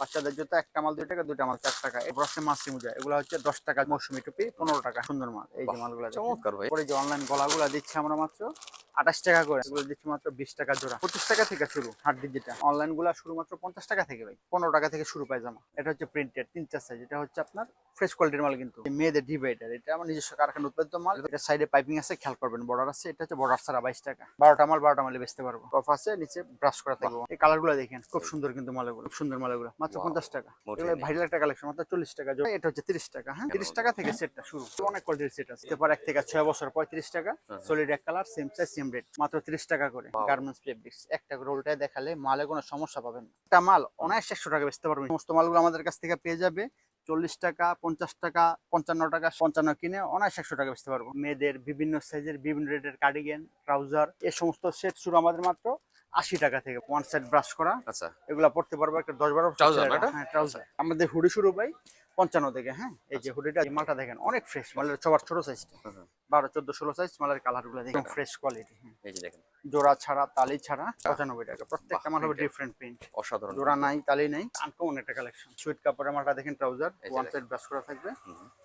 বাচ্চাদের জুতো একটা মাল দুই টাকা দুইটা মাল চার টাকা। আছে মাসি মোজা। এগুলো হচ্ছে দশ টাকা মৌসুমি টুপি পনেরো টাকা সুন্দর মাল। এই যে মালগুলো চমৎকার ভাই। পরে যে অনলাইন গলাগুলো দিচ্ছি আমরা মাত্র আঠাশ টাকা করে। এগুলো দিচ্ছি মাত্র বিশ টাকা জোড়া। পঁচিশ টাকা থেকে শুরু হাট যেটা। অনলাইনগুলা শুরু মাত্র পঞ্চাশ টাকা থেকে ভাই। পনেরো টাকা থেকে শুরু পায়জামা। এটা হচ্ছে প্রিন্টেড তিন চার সাইজ এটা হচ্ছে আপনার ফ্রেশ কোয়ালিটির মাল কিন্তু। মেয়েদের ডিভাইডার এটা আমার নিজস্ব কারখানা উৎপাদিত মাল। এটা সাইডে পাইপিং আছে খেয়াল করবেন। বর্ডার আছে। এটা হচ্ছে বর্ডার ছাড়া বাইশ টাকা। বারোটা মাল বারোটা মালে বেচতে পারব। কফ আছে নিচে ব্রাশ করা থাকব। এই কালারগুলো দেখেন। খুব সুন্দর কিন্তু মালগুলো সুন্দর মালগুলো মাত্র পঞ্চাশ টাকা। ভাইরাল একটা কালেকশন মাত্র চল্লিশ টাকা। এটা হচ্ছে তিরিশ টাকা হ্যাঁ? তিরিশ টাকা থেকে সেটটা শুরু। অনেক কোয়ালিটির সেট আছে। এক থেকে ছয় বছর পঁয়ত্রিশ টাকা। সলিড এক colour same size same rate মাত্র তিরিশ টাকা করে গার্মেন্টস ফেব্রিক্স একটা করে উল্টায় দেখালে মালে কোনো সমস্যা পাবেন না। একটা মাল অনায়াস একশো টাকা বেচতে পারবেন। সমস্ত মালগুলো আমাদের কাছ থেকে পেয়ে যাবে। চল্লিশ টাকা পঞ্চাশ টাকা পঞ্চান্ন টাকা পঞ্চান্ন কিনে অনায়াস একশো টাকা বেচতে পারব। মেয়েদের বিভিন্ন সাইজের বিভিন্ন রেটের কার্ডিগেন ট্রাউজার এই সমস্ত সেট শুরু আমাদের মাত্র আশি টাকা থেকে সাইড ব্রাশ করা। আচ্ছা। এগুলা পড়তে পারব একটা দশ বারো? হ্যাঁ ট্রাউজার আমাদের হুডি শুরু ভাই। পঞ্চান্ন থেকে হ্যাঁ? এই যে হুডিটা এই মালটা দেখেন অনেক ফ্রেশ মালের সবার ছোট সাইজটা হুম। বারো চোদ্দ ষোলো সাইজ মালের কালারগুলো দেখেন ফ্রেশ কোয়ালিটি এই যে দেখেন। জোড়া ছাড়া তালি ছাড়া পঁচানব্বই টাকা। প্রত্যেকটা মাল হবে ডিফারেন্ট প্রিন্ট অসাধারণ। জোড়া নাই তালি নাই আনকমন একটা কালেকশন সুইট কাপড়ের মালটা দেখেন ট্রাউজার ওয়ান সাইড ব্রাশ করা থাকবে।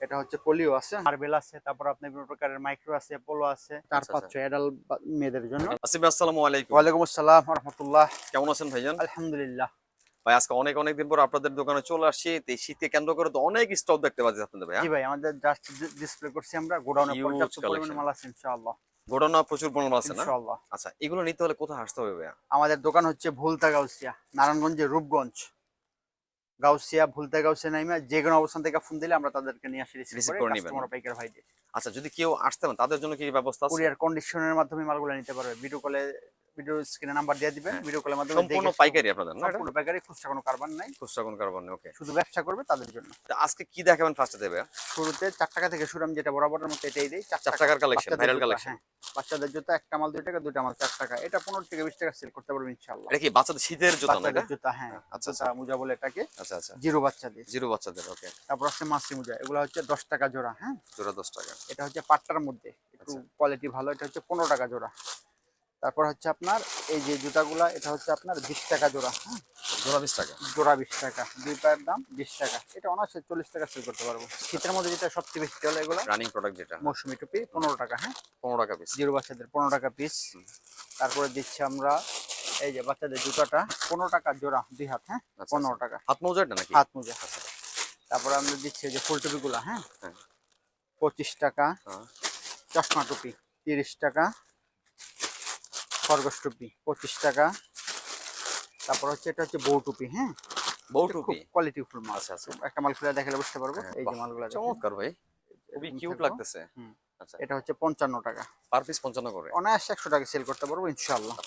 এটা হচ্ছে পলিও আছে মার্বেল আছে তারপর আপনি বিভিন্ন প্রকারের মাইক্রো আছে পোলো আছে চার আচ্ছা, পাঁচ আচ্ছা। ছয় এডাল মেয়েদের জন্য। আসিফ আসসালামু আলাইকুম। ওয়ালাইকুম আসসালাম রহমতুল্লাহ। কেমন আছেন ভাইজান? আলহামদুলিল্লাহ। ভাই আজকে অনেক অনেক দিন পর আপনাদের দোকানে চলে আসছি। এই শীতকে কেন্দ্র করে তো অনেক স্টক দেখতে পাচ্ছি আপনাদের ভাই জি ভাই আমাদের জাস্ট ডিসপ্লে করছি আমরা। গোডাউনে পর্যাপ্ত পরিমাণে. মাল আছে ইনশাআল্লাহ। গোডাউনে প্রচুর পণ্য আছে না? ইনশাআল্লাহ। আচ্ছা এগুলো নিতে হলে কোথায় আসতে হবে ভাইয়া? আমাদের দোকান হচ্ছে ভুলতা গাউসিয়া নারায়ণগঞ্জের রূপগঞ্জ। গাউসিয়া ভুলতা গাউসিয়া নাইমা যে কোনো অবস্থান থেকে ফোন দিলে আমরা তাদেরকে নিয়ে আসি রিসিভ করে নিবেন। কাস্টমার পাইকার ভাইদের। আচ্ছা যদি কেউ আসতে পারেন তাদের জন্য কি ব্যবস্থা আছে? কুরিয়ার কন্ডিশনের মাধ্যমে মালগুলো নিতে পারবে। ভিডিও কলে ভিডিও স্ক্রিনে নাম্বার দিয়ে দিবেন হ্যাঁ। ভিডিও কলের মাধ্যমে সম্পূর্ণ পাইকারি আপনাদের না? সম্পূর্ণ পাইকারি খুচরা কোনো কারবার নাই। খুচরা কোন কারবার নেই ওকে শুধু ব্যবসা করবে তাদের জন্য। আজকে কি দেখাবেন ফার্স্টে দেবে শুরুতে চার টাকা থেকে শুরু আমি যেটা বরাবরের মতো এটাই দিই। চার চার টাকার জুতো, collection। হ্যাঁ। বাচ্চাদের জুতো একটা মাল দুই টাকা দুইটা মাল চার টাকা। এটা পনেরো থেকে বিশ টাকা সেল করতে পারবে ইনশাল্লাহ এটা কি বাচ্চাদের শীতের জুতা না এটা? জুতা হ্যাঁ আচ্ছা, জুতা মোজা বলে এটাকে। আচ্ছা আচ্ছা। জিরো বাচ্চাদের। জিরো বাচ্চাদের ওকে তারপর আছে মাসি মোজা এগুলো হচ্ছে দশ টাকা জোড়া হ্যাঁ। জোড়া দশ টাকা। এটা হচ্ছে পাট্টার মধ্যে একটু আচ্ছা। কোয়ালিটি ভালো এটা হচ্ছে পনেরো টাকা জোড়া। তারপর হচ্ছে আপনার এই যে জুতাগুলা এটা হচ্ছে আপনার বিশ টাকা জোড়া হ্যাঁ? জোড়া বিশ টাকা। জোড়া বিশ টাকা দুই পায়ের দাম বিশ টাকা। এটা অনার্সে চল্লিশ টাকা সেল করতে পারব। শীতের মধ্যে যেটা সবচেয়ে বেশি চলে এগুলো রানিং প্রোডাক্ট যেটা। মৌসুমি টুপি পনেরো টাকা হ্যাঁ? পনেরো টাকা পিস জিরো বাচ্চাদের পনেরো টাকা পিস তারপরে দিচ্ছি আমরা এই যে বাচ্চাদের জুতাটা পনেরো টাকা জোড়া দুই হাত হ্যাঁ? আচ্ছা, পনেরো টাকা। হাত মোজাটা নাকি? হাত মোজা। তারপরে আমরা দিচ্ছি এই যে ফুল টুপিগুলো হ্যাঁ? হ্যাঁ। পঁচিশ টাকা। হ্যাঁ। চশমা টুপি তিরিশ টাকা। খরগোশ টুপি পঁচিশ টাকা। তারপর হচ্ছে এটা হচ্ছে বউ টুপি হ্যাঁ? বউ টুপি কোয়ালিটি ফুল মাল। আচ্ছা আচ্ছা। একটা মাল খুলে দেখালে বুঝতে পারব। হ্যাঁ, এই যে মালগুলো চমৎকার ভাই। খুবই কিউট লাগতেছে। আচ্ছা। এটা হচ্ছে পঞ্চান্ন টাকা। পার পিস পঞ্চান্ন করে? অনায়াস একশো টাকা সেল করতে পারব ইনশাল্লাহ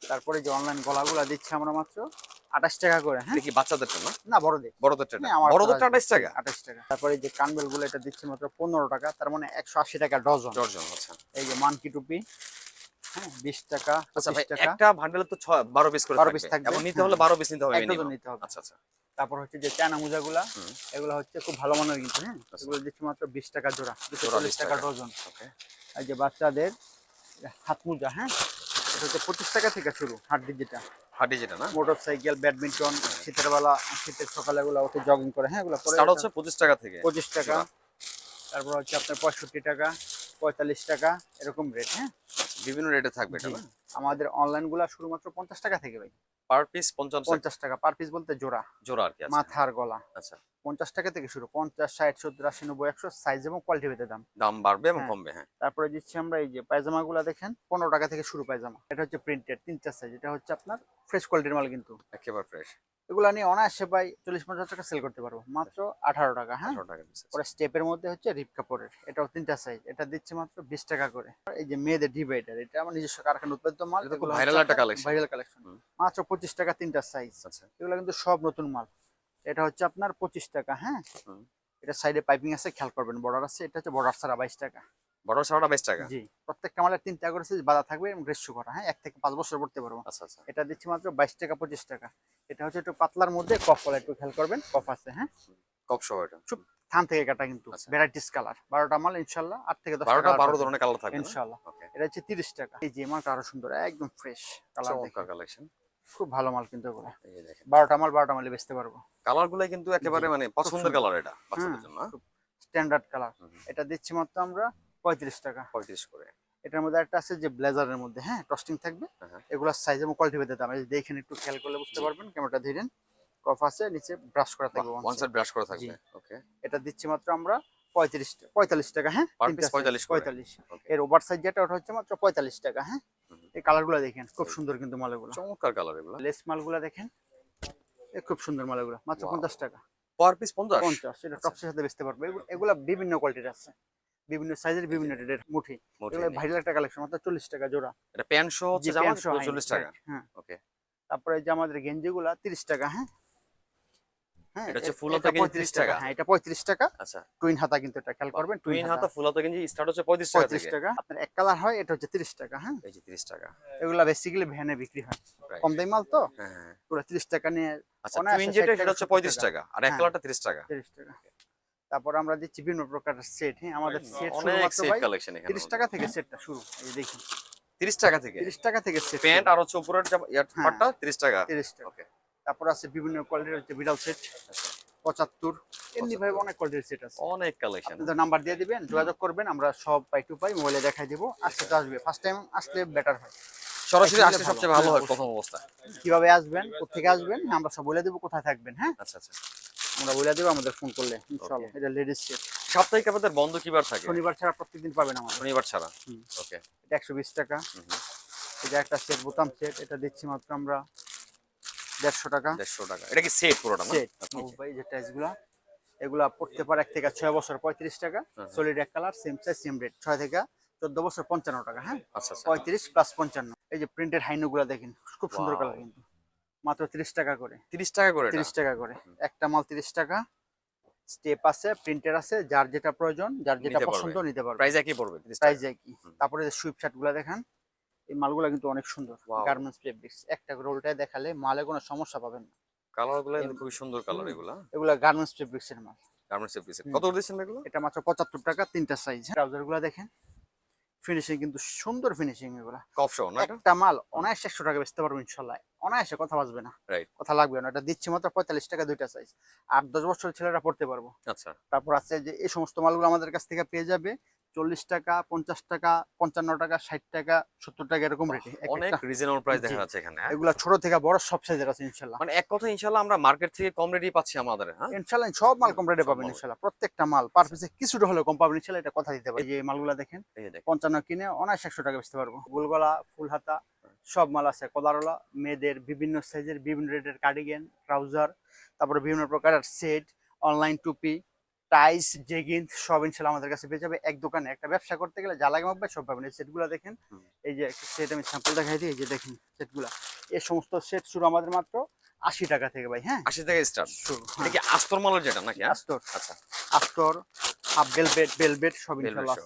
তারপরে যে অনলাইন গলাগুলা দিচ্ছি আমরা মাত্র আঠাশ টাকা করে হ্যাঁ? কি বাচ্চাদেরটা না বড়দের। আঠাশ টাকা? আঠাশ টাকা। তারপরে যে কানবেলগুলো এটা দিচ্ছি মাত্র পনেরো টাকা তার মানে একশো আশি টাকা ডজন। ডর্জন আচ্ছা। এই যে মানকি টুপি বিশ টাকা আচ্ছা ভাই একটা বান্ডেলে তো বারো পিস করে 12 piece থাকবে। এবং নিতে হ্যাঁ। হলে বারো পিস নিতে হবে নিতে হবে। আচ্ছা আচ্ছা। তারপর হচ্ছে যে চায়না মোজাগুলা। এগুলো হচ্ছে খুব ভালো মানের কিন্তু হ্যাঁ? এগুলো দিচ্ছি মাত্র বিশ টাকা জোড়া দুশো চল্লিশ টাকা। ডজন। ওকে। এই যে বাচ্চাদের হাত মোজা হ্যাঁ? এটা হচ্ছে পঁচিশ টাকা থেকে শুরু হাট যেটা হাডি যেটা না? মোটর সাইকেল ব্যাডমিন্টন শীতের বেলা শীতের সকালে এগুলো ওতে জগিং করে হ্যাঁ? এগুলো পরে স্টার্ট হচ্ছে পঁচিশ টাকা থেকে। পঁচিশ টাকা। তারপর হচ্ছে আপনার পঁয়ষট্টি টাকা পঁয়তাল্লিশ টাকা এরকম রেট হ্যাঁ? বিভিন্ন রেটে থাকবে এটা না? আমাদের অনলাইনগুলা শুধুমাত্র পঞ্চাশ টাকা থেকে ভাই। পার পিস পঞ্চাশ টাকা পার পিস বলতে জোড়া। জোড়া আর কি মাথার গলা। আচ্ছা। পঞ্চাশ টাকা থেকে শুরু পঞ্চাশ ষাট সত্তর আশি নব্বই একশো সাইজ এবং কোয়ালিটি ভেদে দাম। দাম বাড়বে এবং হ্যাঁ। কমবে হ্যাঁ। তারপরে দিচ্ছি আমরা এই যে পায়জামা গুলা দেখেন পনেরো টাকা থেকে শুরু পায়জামা এটা হচ্ছে প্রিন্টেড তিন চার সাইজ এটা হচ্ছে আপনার ফ্রেশ কোয়ালিটির মাল কিন্তু। একেবারে ফ্রেশ এগুলা নিয়ে অনায়াসে পাই চল্লিশ পঞ্চাশ টাকা সেল করতে পারব। মাত্র আঠারো টাকা হ্যাঁ? পরে স্টেপের মধ্যে হচ্ছে রিপ কাপড়ের এটাও তিনটা সাইজ এটা দিচ্ছে মাত্র বিশ টাকা করে। এই যে মেয়েদের ডিভাইডার এটা আমার নিজস্ব কারখানা উৎপাদিত মাল। ভাইরাল কালেকশন মাত্র পঁচিশ টাকা তিনটা সাইজ আচ্ছা। এগুলো কিন্তু সব নতুন মাল। এটা হচ্ছে আপনার পঁচিশ টাকা হ্যাঁ? এটা সাইডে পাইপিং আছে খেয়াল করবেন বর্ডার আছে এটা হচ্ছে বর্ডার ছাড়া বাইশ টাকা। সারাটা বাইশ টাকা? জি তিনটা করে বাধা থাকবে এবং করা হ্যাঁ? এক থেকে পাঁচ বছর পড়তে পারব আচ্ছা আচ্ছা। এটা দিচ্ছি মাত্র বাইশ টাকা পঁচিশ টাকা। এটা হচ্ছে একটু পাতলার মধ্যে কফ কলা একটু খেয়াল করবেন কফ আছে হ্যাঁ? কপ সহ এটা। থান থেকে কাটা কিন্তু আচ্ছা। Varieties colour. বারোটা মাল ইনশাল্লাহ আট থেকে দশ বারোটা বারো ধরনের কালার থাকবে ইনশাল্লাহ। এটা হচ্ছে তিরিশ টাকা। এই যে মালটা আরও সুন্দর একদম ফ্রেশ কালার কালেকশন খুব ভালো মাল কিন্তু এগুলো। বারোটা মাল বারোটা মালে বেচতে পারব। কালার গুলাই কিন্তু একেবারে মানে পছন্দের কালার এটা বাচ্চাদের জন্য? Standard colour. এটা দিচ্ছি মাত্র আমরা পঁয়ত্রিশ টাকা। পঁয়ত্রিশ করে। এটার মধ্যে একটা আছে যে ব্লেজারের মধ্যে হ্যাঁ টস্টিং থাকবে। হ্যাঁ, হ্যাঁ। এগুলোর সাইজ এবং কোয়ালিটি ভেদে দাম। দেখেন একটু খেয়াল করলে বুঝতে পারবেন ক্যামেরাটা ধরেন কফ আছে নিচে ব্রাশ করা থাকবে ওয়ান সাইড ব্রাশ করা থাকবে ওকে এটা দিচ্ছি মাত্র আমরা পঁয়ত্রিশ পঁয়তাল্লিশ টাকা হ্যাঁ? Per তিনটা piece size, 45 পঁয়তাল্লিশ ওকে এর ওভার সাইজ যেটা ওটা হচ্ছে মাত্র পঁয়তাল্লিশ টাকা হ্যাঁ। এই কালারগুলো দেখেন খুব সুন্দর কিন্তু মালগুলো। চমৎকার কালার এগুলো। লেস মালগুলো দেখেন খুব সুন্দর মালগুলো মাত্র. পঞ্চাশ টাকা। পার পিস পঞ্চাশ? পঞ্চাশ এটা আচ্ছা। টপসের সাথে বেচতে পারবে। এগুলো- বিভিন্ন কোয়ালিটির আছে। বিভিন্ন সাইজের বিভিন্ন রেটের মুঠি। এগুলো ভাইরাল একটা কালেকশন মাত্র চল্লিশ টাকা জোড়া। এটা প্যান্ট সহ চল্লিশ টাকা হ্যাঁ। ওকে তারপরে এই যে আমাদের গেঞ্জি গুলা তিরিশ টাকা হ্যাঁ? হ্যাঁ এটা হচ্ছে ফুল হাতা গেঞ্জি 30 টাকা। হ্যাঁ এটা পঁয়ত্রিশ টাকা। আচ্ছা। টুইন হাতা কিন্তু এটা খেয়াল করবেন টুইন হাতা ফুল হাতা গেঞ্জি স্টার্ট হচ্ছে পঁয়ত্রিশ টাকা পঁয়ত্রিশ থেকে। টাকা। আপনার এক কালার হয় এটা হচ্ছে তিরিশ টাকা হ্যাঁ। এই যে তিরিশ টাকা। এগুলা বেসিক্যালি ভ্যানে বিক্রি হয়। কম দামি মাল তো? হ্যাঁ হ্যাঁ। পুরো টাকা নিয়ে আচ্ছা টুইন যেটা সেটা হচ্ছে 70 পঁয়ত্রিশ টাকা। আর এক হ্যাঁ। কালারটা তিরিশ টাকা। তিরিশ টাকা। তারপর আমরা দিচ্ছি বিভিন্ন প্রকার সেট হ্যাঁ আমাদের সেট অনেক সেট কালেকশন এখানে টাকা থেকে সেটটা শুরু এই যে দেখুন। তিরিশ টাকা থেকে? তিরিশ টাকা থেকে সেট প্যান্ট আর হচ্ছে উপরের হ্যাঁ। পাটটা তিরিশ টাকা। তিরিশ টাকা। ওকে তারপর আছে বিভিন্ন কোয়ালিটির হচ্ছে বিড়াল সেট পঁচাত্তর। এমনি ভাবে অনেক কোয়ালিটির সেট আছে। অনেক কালেকশন নাম্বার দিয়ে দিবেন যোগাযোগ করবেন আমরা সব পাই টু পাই মোবাইলে দেখাই দিব আসতে তো আসবে। ফার্স্ট টাইম আসলে বেটার হয়। সরাসরি আসলে সবচেয়ে ভালো হয় প্রথম অবস্থা। কীভাবে আসবেন কোথেকে আসবেন হ্যাঁ, আমরা সব বলে দেবো কোথায় থাকবেন হ্যাঁ? আচ্ছা আচ্ছা। আমরা বলে দেবো আমাদের ফোন করলে ইনশাআল্লাহ। এটা লেডিস সেট সাপ্তাহিক আপনাদের বন্ধ কিবার থাকে? শনিবার ছাড়া প্রত্যেকদিন পাবেন আমাদের। শনিবার ছাড়া? ওকে এটা একশো বিশ টাকা। এটা একটা সেট বোতাম সেট এটা দিচ্ছি মাত্র আমরা। দেড়শো টাকা। দেড়শো টাকা। এটা কি সেট পুরোটা সেট আচ্ছা, ভাই যে টাইসগুলা এগুলা পড়তে পারে এক থেকে ছয় বছর পঁয়ত্রিশ টাকা। হ্যাঁ। সলিড এক colour same size same rate ছয় থেকে চোদ্দ বছর পঞ্চান্ন টাকা হ্যাঁ? আচ্ছা আচ্ছা। পঁয়ত্রিশ প্লাস পঞ্চান্ন। এই যে প্রিন্টেড হাইনো গুলা দেখেন খুব সুন্দর কালার কিন্তু। মাত্র তিরিশ টাকা করে। তিরিশ টাকা করে? তিরিশ টাকা করে। একটা মাল তিরিশ টাকা। স্টেপ আছে প্রিন্টের আছে যার যেটা প্রয়োজন যার যেটা পছন্দ নিতে পারবে। প্রাইস একই পড়বে প্রাইস একই। তারপরে যে সুইপ শার্টগুলা দেখান এই মালগুলা কিন্তু অনেক সুন্দর. গার্মেন্টস ফেব্রিক্স একটা করে উল্টায় দেখালে মালে কোনো সমস্যা পাবেন না। কালারগুলো খুবই সুন্দর কালার। এগুলা। এগুলা গার্মেন্টস ফেব্রিক্স এর মাল গার্মেন্টস হুম। কত দিচ্ছেন এগুলো? এটা মাত্র পঁচাত্তর টাকা তিনটা সাইজ ট্রাউজারগুলা দেখেন। ফিনিশিং কিন্তু সুন্দর ফিনিশিং এগুলা। কফ শো না একটা মাল অনায়াসে একশো টাকা বেচতে পারব ইনশাল্লাহ। অনায়াসে কথা বাঁচবে না। Right. কথা লাগবে না। এটা দিচ্ছি মাত্র পঁয়তাল্লিশ টাকা দুইটা সাইজ আট দশ বছরের ছেলেরা পড়তে পারব। আচ্ছা। তারপর আছে যে এই সমস্ত মালগুলো আমাদের কাছ থেকে পেয়ে যাবে। চল্লিশ টাকা পঞ্চাশ টাকা পঞ্চান্ন টাকা ষাট টাকা সত্তর টাকা এরকম রেটে অনেক রিজনেবল প্রাইস দেখা যাচ্ছে এখানে হ্যাঁ? এগুলা ছোট থেকে বড় সব সাইজের আছে ইনশাল্লাহ। মানে এক কথা ইনশাআল্লাহ আমরা মার্কেট থেকে কম রেটই পাচ্ছি আমাদের হ্যাঁ? ইনশাল্লাহ সব মাল কম রেটে পাবেন ইনশাল্লাহ প্রত্যেকটা মাল পার পিসে কিছুটা হলেও কম পাবেন ইনশাল্লাহ এটা কথা দিতে পারি এই মালগুলা দেখেন পঞ্চান্ন কিনে অনায়াস একশো টাকা বেচতে পারব। গোলগলা ফুল হাতা সব মাল আছে কলারলা মেয়েদের বিভিন্ন সাইজের বিভিন্ন রেটের কার্ডিগেন ট্রাউজার তারপরে বিভিন্ন প্রকারের সেট অনলাইন টুপি টাইস জেগিন সব ইনশাল্লাহ আমাদের কাছে পেয়ে যাবে। এক দোকানে একটা ব্যবসা করতে গেলে যা লাগে মাপবে সব পাবেন। এই সেটগুলো দেখেন এই যে সেট আমি স্যাম্পল দেখাই দিই এই যে দেখেন সেটগুলো এই সমস্ত সেট শুরু আমাদের মাত্র আশি টাকা থেকে ভাই হ্যাঁ? আশি টাকা স্টার্ট শুরু আস্তর মালের যেটা নাকি হ্যাঁ? আস্তর আচ্ছা। আস্তর হাফ বেলবেট বেলবেট সব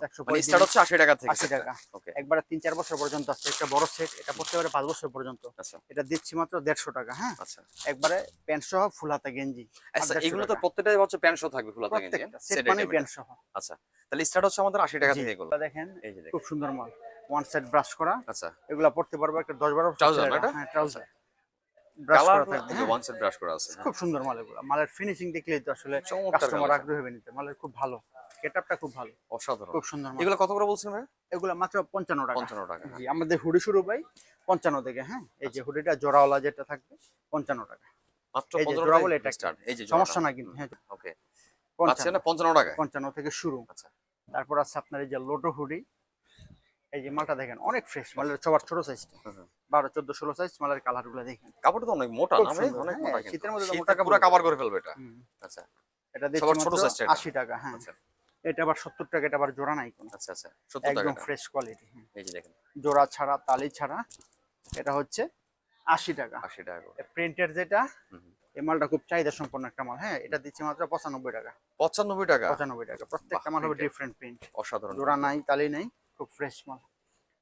একশো মানে স্টার্ট হচ্ছে আশি টাকা থেকে। আশি টাকা। একবারে তিন চার বছর পর্যন্ত আছে। একটা বড় সেট এটা পড়তে পারে পাঁচ বছর পর্যন্ত। আচ্ছা। এটা দিচ্ছি মাত্র দেড়শো টাকা হ্যাঁ? আচ্ছা। একবারে প্যান্ট সহ ফুল হাতা গেঞ্জি। আচ্ছা এগুলো তো প্রত্যেকটাই হচ্ছে প্যান্ট শো থাকবে খোলা থাকে প্রত্যেকটা সেট মানে প্যান্ট সহ। আচ্ছা তাহলে স্টার্ট হচ্ছে আমাদের আশি টাকা থেকে এগুলো। দেখেন এই যে খুব সুন্দর মাল। ওয়ান সাইড ব্রাশ করা। আচ্ছা। এগুলা পড়তে পারব একটা দশ বারো বছর Trouser না ছেলেরা। এটা? হ্যাঁ ট্রাউজার ব্রাশ করা থাকবে হ্যাঁ। ওয়ান সেট ব্রাশ করা আছে খুব সুন্দর মাল এগুলা। মালের ফিনিশিং দেখলেই তো আসলে কাস্টমার। আগ্রহী হবে নিতে। মালের খুব ভালো। গেটআপটা খুব ভালো। অসাধারণ। খুব সুন্দর এগুলো কত করে বলছেন ভাই? এগুলা মাত্র পঞ্চান্ন টাকা। পঞ্চান্ন টাকা। জি আমাদের হুডি শুরু ভাই পঞ্চান্ন থেকে হ্যাঁ? এই যে হুডিটা জোড়াওয়ালা যেটা থাকবে পঞ্চান্ন টাকা। মাত্র টাকা এটা স্টার্ট এই যে সমস্যা না কিন্তু হ্যাঁ। ওকে। আচ্ছা না পঞ্চান্ন টাকা পঞ্চান্ন থেকে শুরু। আচ্ছা। তারপর আছে আপনার এই যে লোটো হুডি। এই যে মালটা দেখেন অনেক ফ্রেশ মালের সবার ছোট সাইজটা। বারো চোদ্দ ষোলো সাইজ মালের কালারগুলো দেখেন। কাপড়টা তো অনেক মোটা না ভাই? অনেক হ্যাঁ, মোটা। শীতের মধ্যে মোটা পুরো কাপড়। কভার করে ফেলবে এটা। আচ্ছা। এটা দিচ্ছি ছোট মাত্র size টা এটা? আশি টাকা হ্যাঁ। আচ্ছা। এটা আবার সত্তর টাকা এটা আবার জোড়া নাই কোনো। আচ্ছা আচ্ছা সত্তর টাকা একদম ফ্রেশ কোয়ালিটি এই যে দেখেন। জোড়া ছাড়া তালি ছাড়া এটা হচ্ছে আশি টাকা। আশি টাকা প্রিন্টের যেটা। এই মালটা খুব চাহিদা সম্পন্ন একটা মাল হ্যাঁ এটা দিচ্ছি মাত্র পঁচানব্বই টাকা। পঁচানব্বই টাকা? পঁচানব্বই টাকা প্রত্যেকটা মাল হবে ডিফারেন্ট প্রিন্ট অসাধারণ। জোড়া নাই তালি নাই খুব ফ্রেশ মাল।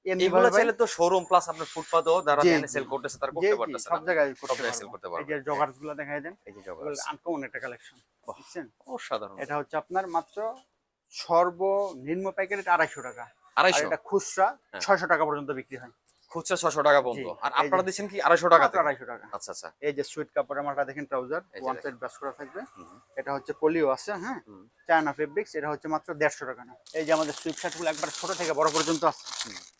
এগুলো চাইলে তো শোরুম প্লাস আপনার ফুটপাতও যারা সেল করতেছে তারা করতে পারতেছে সব না। জায়গায় করতে সব জায়গায় sell পারব। করতে এই যে জগার্সগুলো দেখাই দেন। এই যে জগৎ আনকমন একটা কালেকশন বুঝছেন? অসাধারণ। এটা হচ্ছে আপনার মাত্র সর্বনিম্ন প্যাকেট আড়াইশো টাকা। আড়াইশো? এটা খুচরা হ্যাঁ। ছয়শো টাকা পর্যন্ত বিক্রি হয়। খুচরা ছশো টাকা পর্যন্ত। আর আপনারা দিচ্ছেন কি আড়াইশো টাকা আড়াইশো টাকা। আচ্ছা আচ্ছা। এই যে সুইট মালটা দেখেন ট্রাউজার ওয়ান সাইড ব্রাশ করা থাকবে। এটা হচ্ছে পলিও আছে হ্যাঁ? চায়না ফেব্রিক্স এটা হচ্ছে মাত্র দেড়শো টাকা না। এই যে আমাদের সুইট শার্টগুলো একবার ছোট থেকে বড় পর্যন্ত আছে।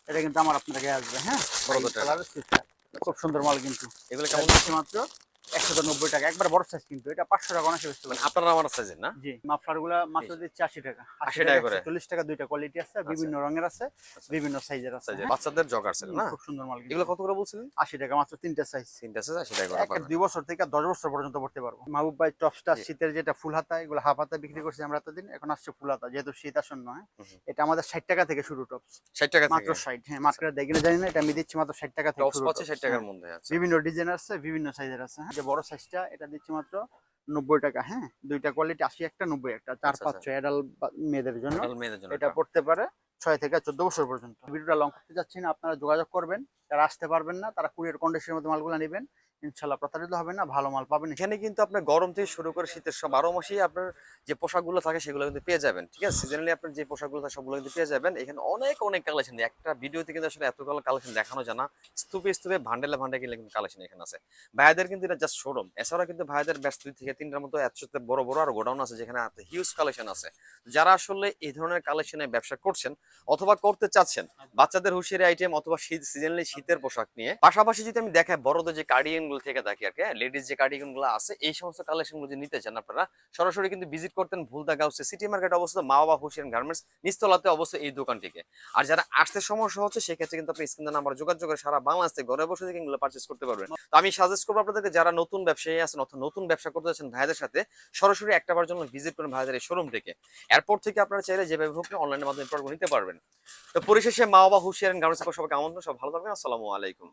এটা কিন্তু আমার আপনাকে আসবে হ্যাঁ? বড়দের সুইট শার্ট খুব সুন্দর মাল কিন্তু। এগুলো কেমন? মাত্র একশো নব্বই টাকা। একবার বড় সাইজ কিন্তু এটা পাঁচশো টাকা অনেক বেশি মানে আপনারা আমার না? জি মাত্র দিচ্ছে আশি টাকা। 80 টাকা করে? চল্লিশ টাকা দুইটা কোয়ালিটি আছে বিভিন্ন রঙের আছে বিভিন্ন সাইজের আছে। হ্যাঁ? বাচ্চাদের জগার না? খুব সুন্দর মাল এগুলো কত করে বলছিলেন? আশি টাকা মাত্র তিনটা সাইজ তিনটা সাইজ আশি টাকা করে এক পাবেন। দুই বছর থেকে দশ বছর পর্যন্ত পড়তে পারব। মাহবুব ভাই টপস্টার। শীতের যেটা ফুল হাতা এগুলো হাফ হাতা বিক্রি করছি আমরা এতদিন এখন আসছে ফুল হাতা যেহেতু শীত আসন্ন হয়? হুম হুম। এটা আমাদের ষাট টাকা থেকে শুরু টপস ষাট টাকা মাত্র থেকে ষাট হ্যাঁ মার্কেটে দেখলে জানি না এটা আমি দিচ্ছি মাত্র ষাট টাকা থেকে শুরু tops, ষাট টাকার হ্যাঁ। মধ্যে আছে। বিভিন্ন ডিজাইন আছে বিভিন্ন সাইজের আছে হ্যাঁ। যে বড় সাইজটা এটা দিচ্ছি মাত্র নব্বই টাকা হ্যাঁ? দুইটা কোয়ালিটি আশি একটা নব্বই একটা চার আচ্ছা, পাঁচ আচ্ছা। ছয় অ্যাডাল মেয়েদের জন্য। মেয়েদের জন্য এটা পড়তে পারে ছয় থেকে চোদ্দ বছর পর্যন্ত। ভিডিওটা লং করতে যাচ্ছি না আপনারা যোগাযোগ করবেন। যারা আসতে পারবেন না তারা কুরিয়ার কন্ডিশনের মধ্যে মালগুলো নেবেন। ইনশাল্লাহ প্রতারিত হবে না, ভালো মাল পাবেন। এখানে কিন্তু আপনার গরম থেকে শুরু করে শীতের সব বারো মাসেই আপনার যে পোশাকগুলো থাকে সেগুলো কিন্তু পেয়ে যাবেন, ঠিক আছে? সিজনালি আপনার যে পোশাকগুলো থাকে সবগুলো কিন্তু পেয়ে যাবেন। এখানে অনেক অনেক কালেকশন একটা ভিডিওতে কিন্তু আসলে এতগুলো কালেকশন দেখানো যায় না। স্তূপে স্তূপে ভান্ডেলে ভান্ডে কিনলে কিন্তু কালেকশন এখানে আছে। ভাইয়াদের কিন্তু এটা জাস্ট শোরুম এছাড়া কিন্তু ভাইয়াদের ব্যাস দুই থেকে তিনটার মতো একসাথে বড় বড় আর গোডাউন আছে যেখানে হিউজ কালেকশন আছে। যারা আসলে এই ধরনের কালেকশনে ব্যবসা করছেন অথবা করতে চাচ্ছেন, বাচ্চাদের হুশিয়ারি আইটেম অথবা শীত সিজনালি শীতের পোশাক নিয়ে। পাশাপাশি যদি আমি দেখাই বড়দের যে কার্ডিগান গুলো থেকে থাকি আর কি লেডিস যে কার্ডিগানগুলো আছে, এই সমস্ত কালেকশনগুলো যদি নিতে চান আপনারা, সরাসরি কিন্তু ভিজিট করতেন ভুলদা গাউসে সিটি মার্কেট অবস্থিত মা বাবা হুশিয়ান গার্মেন্টস নিস্তলাতে অবস্থিত এই দোকানটিকে। আর যারা আসতে সমস্যা হচ্ছে, সেক্ষেত্রে কিন্তু আপনি স্ক্রিন নাম্বার যোগাযোগ করে সারা বাংলাদেশ থেকে ঘরে বসে থেকে এগুলো পারচেস করতে পারবেন। তো আমি সাজেস্ট করব আপনাদেরকে, যারা নতুন ব্যবসায়ী আছেন অথবা নতুন ব্যবসা করতে যাচ্ছেন ভাইদের সাথে, সরাসরি একটাবার জন্য ভিজিট করেন ভাইদের এই শোরুম থেকে। এরপর থেকে আপনারা চাইলে যেভাবে হোক অনলাইনের মাধ্যমে নিতে পারবেন। তো পরিশেষে মা বাবা হুশিয়ার গার্মেন্টস সবাইকে আমন্ত্রণ সব ভালো থাকবেন, আসসালামু আলাইকুম।